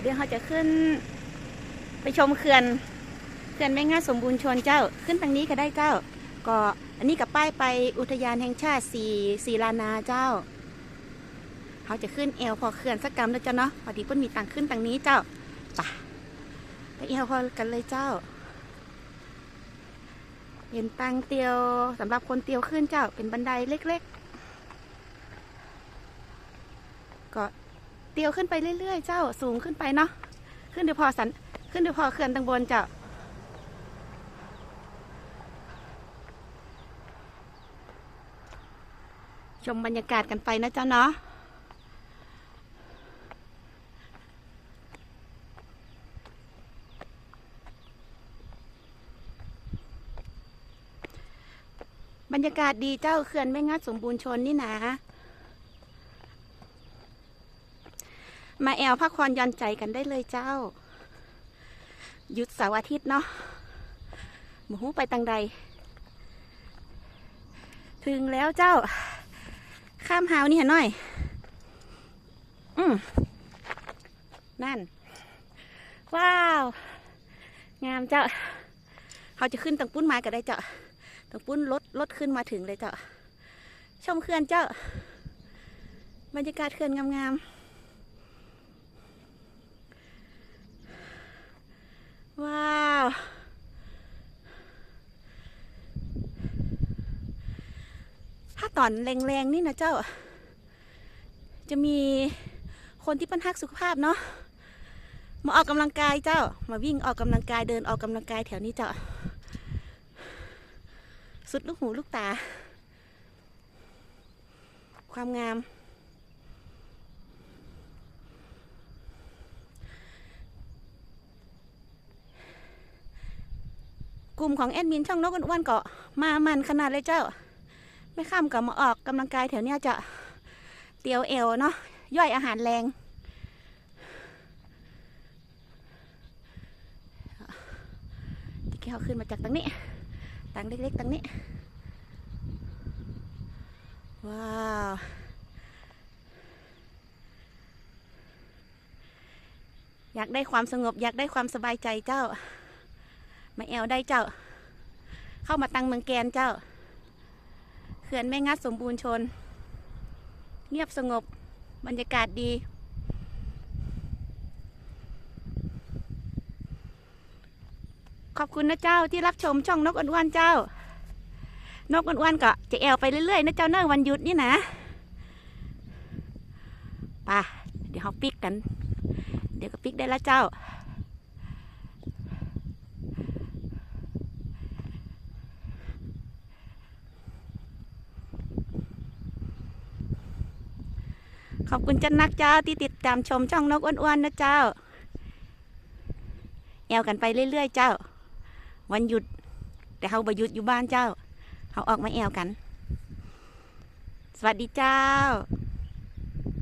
เดี๋ยวเราจะขึ้น ไปชมเขื่อนเขื่อนแม่งาสมบูรณ์ชนเจ้าขึ้นทางนี้ก็ได้เจ้า ก็อันนี้กับป้ายไปอุทยานแห่งชาติสีสีลานาเจ้าเขาจะขึ้นเอวพอเขื่อนสักกรรมแล้วเจ้าเนาะพอดีเพิ่นมีตังขึ้นทางนี้เจ้าไปไปเอวพอกันเลยเจ้าเป็นตังเตียวสำหรับคนเตียวขึ้นเจ้าเป็นบันไดเล็ก ๆ ก็ เตียวขึ้นไปเรื่อยๆ เจ้าสูงขึ้นไปเนาะขึ้นเดี๋ยวพอสันขึ้นเดี๋ยวพอเขื่อนตังบนเจ้าชมบรรยากาศกันไปนะเจ้าเนาะบรรยากาศดีเจ้าเขื่อนแม่งัดสมบูรณ์ชนนี่นะ มาแอลพักผ่อนย่อนใจกันได้เลยเจ้า หยุดเสาร์อาทิตย์เนาะหมูไปตังใด ถึงแล้วเจ้า ข้ามหาวนี่เห็นหน่อย อืมนั่น ว้าว งามเจ้าเขาจะขึ้นตังปุ้นม้ก็ได้เจ้าตังปุ้นรถรถขึ้นมาถึงเลยเจ้าชมเขื่อนเจ้า บรรยากาศเขื่อนงามๆ ว้าว ถ้า ตอนแรงๆนี่นะเจ้า จะมีคนที่ปัญหาสุขภาพเนาะมาออกกำลังกายเจ้า มาวิ่งออกกำลังกายเดินออกกำลังกายแถวนี้เจ้า สุดลูกหูลูกตา ความงาม กลุ่มของแอดมินช่องนกอ้วนๆก็มามันขนาดเลยเจ้า ไม่ข้ามกับมาออกกำลังกายแถวเนี้ยจะเตียวเอวเนาะย่อยอาหารแรงที่เขาขึ้นมาจากตรงนี้ตังเล็กๆตรงนี้ ว้าวอยากได้ความสงบ อยากได้ความสบายใจเจ้า มาแอวได้เจ้า เข้ามาตังเมืองแกนเจ้า ขื่อนแม่งัดสมบูรณ์ชน เงียบสงบบรรยากาศดี ขอบคุณนะเจ้าที่รับชมช่องนกอ้วนๆเจ้า นกอ้วนๆก็จะแอวไปเรื่อยๆนะเจ้าเนอวันหยุดนี่นะป่ะเดี๋ยวเขาปิกกัน เดี๋ยวก็ปิกได้ล้วเจ้า ขอบคุณจันนักเจ้าที่ติดตามชมช่องนกอ้วนๆนะเจ้าแอวกันไปเรื่อยๆเจ้า วันหยุด แต่เขาไปหยุดอยู่บ้านเจ้าเขาออกมาแอวกัน สวัสดีเจ้า